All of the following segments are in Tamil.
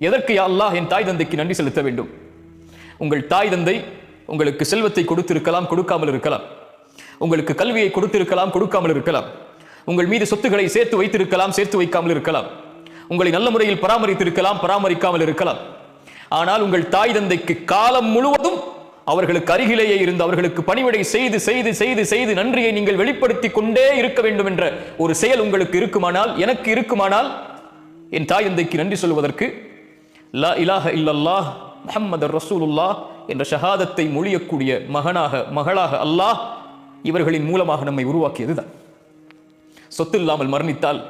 எதற்கு அல்லாஹ் என் தாய் தந்தைக்கு நன்றி செலுத்த வேண்டும்? உங்கள் தாய் தந்தை உங்களுக்கு செல்வத்தை கொடுத்திருக்கலாம் கொடுக்காமல் இருக்கலாம். உங்களுக்கு கல்வியை கொடுத்திருக்கலாம் கொடுக்காமல் இருக்கலாம். உங்கள் மீது சொத்துக்களை சேர்த்து வைத்திருக்கலாம் சேர்த்து வைக்காமல் இருக்கலாம். உங்களை நல்ல முறையில் பராமரித்திருக்கலாம் பராமரிக்காமல் இருக்கலாம். ஆனால் உங்கள் தாய் தந்தைக்கு காலம் முழுவதும் அவர்களுக்கு அருகிலேயே இருந்து அவர்களுக்கு பணிவிடை செய்து செய்து செய்து செய்து நன்றியை நீங்கள் வெளிப்படுத்தி கொண்டே இருக்க வேண்டும் என்ற ஒரு செயல் உங்களுக்கு இருக்குமானால் எனக்கு இருக்குமானால் என் தாய் தந்தைக்கு நன்றி சொல்வதற்கு லா இலாஹ இல்லல்லாஹ் முஹம்மது ரசூலுல்லாஹ் என்ற ஷஹாதத்தை மொழியக்கூடிய மகனாக மகளாக அல்லாஹ் இவர்களின் மூலமாக நம்மை உருவாக்கியதுதான். சொத்து இல்லாமல் மரணித்தால்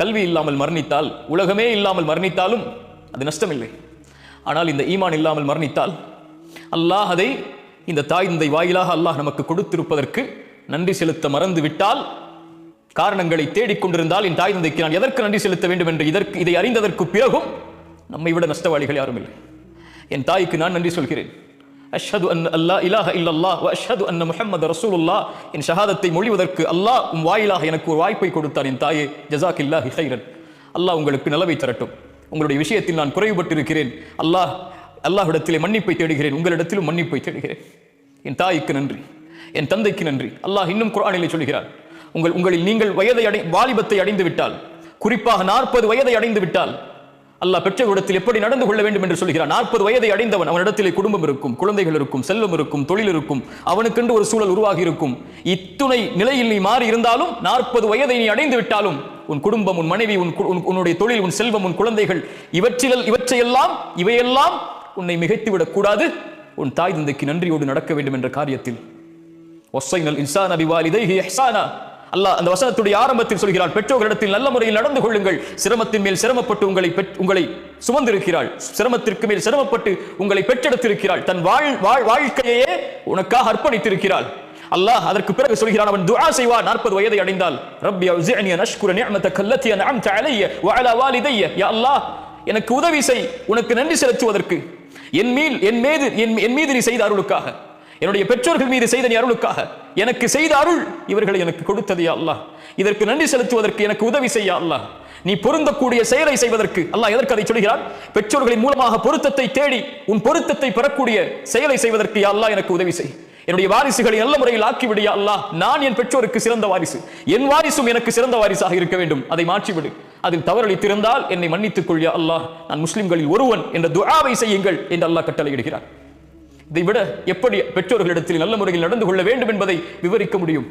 கல்வி இல்லாமல் மரணித்தால் உலகமே இல்லாமல் மரணித்தாலும் அது நஷ்டமில்லை. ஆனால் இந்த ஈமான் இல்லாமல் மரணித்தால் அல்லாஹ் அதை இந்த தாய் தந்தை வாயிலாக அல்லாஹ் நமக்கு கொடுத்திருப்பதற்கு நன்றி செலுத்த மறந்து விட்டால் காரணங்களை தேடிக்கொண்டிருந்தால் என் தாய் தந்தைக்கு நான் எதற்கு நன்றி செலுத்த வேண்டும் என்று இதற்கு இதை அறிந்ததற்கு பிறகும் நம்மை விட நஷ்டவாளிகள் யாரும் இல்லை. என் தாய்க்கு நான் நன்றி சொல்கிறேன். அஷ்ஹது அன் அல்லா இலாஹ இல்லல்லா அஷ்ஹது அன் முஹம்மது ரசூலுல்லா என் ஷஹாதத்தை மொழிவதற்கு அல்லாஹ் உம் வாயிலாக எனக்கு ஒரு வாய்ப்பை கொடுத்தார் என் தாயே. ஜசாக் இல்லாஹி ஹைரன் அல்லாஹ் உங்களுக்கு நலவை தரட்டும். உங்களுடைய விஷயத்தில் நான் குறைவுபட்டிருக்கிறேன். அல்லாஹ் அல்லாஹ்விடத்திலே மன்னிப்பை தேடுகிறேன். உங்களிடத்திலும் மன்னிப்பை தேடுகிறேன். என் தாய்க்கு நன்றி. என் தந்தைக்கு நன்றி. அல்லாஹ் இன்னும் குரானிலே சொல்கிறார் உங்கள் உங்களில் நீங்கள் வயதை அடை வாலிபத்தை அடைந்து விட்டால் குறிப்பாக நாற்பது வயதை அடைந்து விட்டால் அல்லாஹ் பெற்றவரிடத்தில் எப்படி நடந்து கொள்ள வேண்டும் என்று சொல்கிறார் நாற்பது வயதை அடைந்தவன் அவனிடத்திலே குடும்பம் இருக்கும் குழந்தைகள் இருக்கும் செல்வம் இருக்கும் தொழில் இருக்கும் அவனுக்கென்று ஒரு சூழல் உருவாகி இருக்கும். இத்துணை நிலையில் நீ மாறி இருந்தாலும் நாற்பது வயதை நீ அடைந்து விட்டாலும் உன் குடும்பம் உன் மனைவி உன் உன்- உன்னுடைய தொழில் உன் செல்வம் உன் குழந்தைகள் இவற்றில் இவற்றையெல்லாம் இவையெல்லாம் உன்னை மிகைத்து விடக்கூடாது உன் தாய் தந்தைக்கு நன்றியோடு நடக்க வேண்டும் என்ற காரியத்தில். ஒசைனல் இன்சான் அபிவாலிதைஹி இஹ்சானா. அல்லாஹ் அந்த வசனத்துடைய ஆரம்பத்தில் சொல்கிறார் பெற்றோர்களிடத்தில் நல்ல முறையில் நடந்து கொள்ளுங்கள். சிரமத்தின் மேல் சிரமப்பட்டு உங்களை உங்களை சுமந்திருக்கிறாள். சிரமத்திற்கு மேல் சிரமப்பட்டு உங்களை பெற்றெடுத்திருக்கிறாள். தன் வாழ் வாழ் வாழ்க்கையே உனக்காக அர்ப்பணித்திருக்கிறாள். அல்லாஹ் அதற்கு பிறகு சொல்கிறான் அவன் துஆ செய்வான். நாற்பது வயதை அடைந்தால் ரப்பி அவ்ஸிஅனி நஷ்குர அஷ்குர நிஅமதக அல்லதி அன்அம்த அலைய வ அலா வாலிதைய. யா அல்லாஹ் எனக்கு உதவி செய். உனக்கு நன்றி செலுத்துவதற்கு. என் மீது என் மீது என் என் மீது நீ செய்த அருளுக்காக. என்னுடைய பெற்றோர்கள் மீது செய்த நீ அருளுக்காக. எனக்கு செய்த அருள் இவர்களை எனக்கு கொடுத்ததையா அல்லாஹ். இதற்கு நன்றி செலுத்துவதற்கு எனக்கு உதவி செய்ய அல்லாஹ். நீ பொருந்தக்கூடிய செயலை செய்வதற்கு அல்லாஹ் எதற்கு அதை சொல்கிறான்? பெற்றோர்களின் மூலமாக பொருத்தத்தை தேடி உன் பொருத்தத்தை பெறக்கூடிய செயலை செய்வதற்கு அல்லாஹ் எனக்கு உதவி செய். என்னுடைய வாரிசுகளை நல்ல முறையில் ஆக்கிவிடியா அல்லாஹ். நான் என் பெற்றோருக்கு சிறந்த வாரிசு. என் வாரிசும் எனக்கு சிறந்த வாரிசாக இருக்க வேண்டும். அதை மாற்றிவிடு. அதில் தவறளித்திருந்தால் என்னை மன்னித்துக் கொள் அல்லாஹ். நான் முஸ்லிம்களில் ஒருவன் என்ற துஆவை செய்யுங்கள் என்று அல்லாஹ் கட்டளையிடுகிறார். இதை விட எப்படி பெற்றோர்களிடத்தில் நல்ல முறையில் நடந்து கொள்ள வேண்டும் என்பதை விவரிக்க முடியும்?